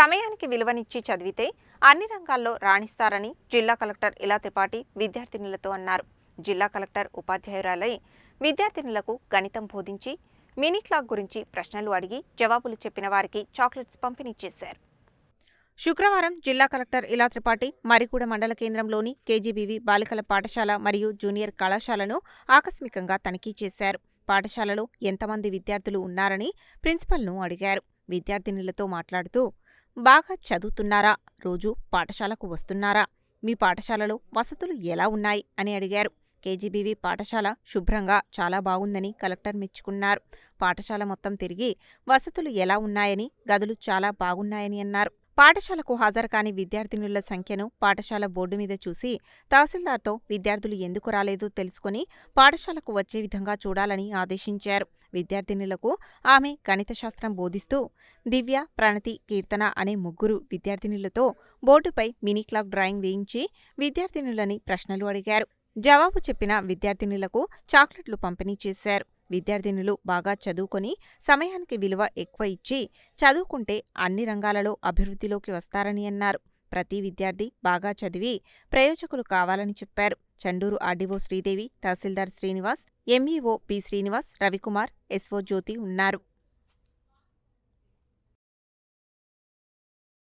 సమయానికి విలువనిచ్చి చదివితే అన్ని రంగాల్లో రాణిస్తారని జిల్లా కలెక్టర్ ఇలా త్రిపాఠి విద్యార్థినులతో అన్నారు. జిల్లా కలెక్టర్ ఉపాధ్యాయురాలై విద్యార్థినులకు గణితం బోధించి మినీ క్లాక్ గురించి ప్రశ్నలు అడిగి జవాబులు చెప్పిన వారికి చాక్లెట్స్ పంపిణీ చేశారు శుక్రవారం జిల్లా కలెక్టర్ ఇలా త్రిపాఠి మరిగూడ మండల కేంద్రంలోని కేజీబీవీ బాలికల పాఠశాల మరియు జూనియర్ కళాశాలను ఆకస్మికంగా తనిఖీ చేశారు. పాఠశాలలో ఎంతమంది విద్యార్థులు ఉన్నారని ప్రిన్సిపల్ను అడిగారు. విద్యార్థినులతో మాట్లాడుతూ బాగా చదువుతున్నారా? రోజు పాఠశాలకు వస్తున్నారా? మీ పాఠశాలలో వసతులు ఎలా ఉన్నాయి? అని అడిగారు. కేజీబీవీ పాఠశాల శుభ్రంగా చాలా బాగుందని కలెక్టర్ మెచ్చుకున్నారు. పాఠశాల మొత్తం తిరిగి వసతులు ఎలా ఉన్నాయని గదులు చాలా బాగున్నాయని అన్నారు. పాఠశాలకు హాజరు కాని విద్యార్థినుల సంఖ్యను పాఠశాల బోర్డు మీద చూసి తహసీల్దార్తో విద్యార్థులు ఎందుకు రాలేదో తెలుసుకుని పాఠశాలకు వచ్చే విధంగా చూడాలని ఆదేశించారు. విద్యార్థినులకు ఆమె గణిత శాస్త్రం బోధిస్తూ దివ్య ప్రణతి కీర్తన అనే ముగ్గురు విద్యార్థినులతో బోర్డుపై మినీ క్లాక్ డ్రాయింగ్ వేయించి విద్యార్థినులని ప్రశ్నలు అడిగారు. జవాబు చెప్పిన విద్యార్థినులకు చాక్లెట్లు పంపిణీ చేశారు. విద్యార్థినులు బాగా చదువుకొని సమయానికి విలువ ఎక్కువ ఇచ్చి చదువుకుంటే అన్ని రంగాలలో అభివృద్ధిలోకి వస్తారని అన్నారు. ప్రతి విద్యార్థి బాగా చదివి ప్రయోజకులు కావాలని చెప్పారు. Chandur RDO Sridevi tahsildar Srinivas MEO P Srinivas Ravikumar SO Jyothi ఉన్నారు.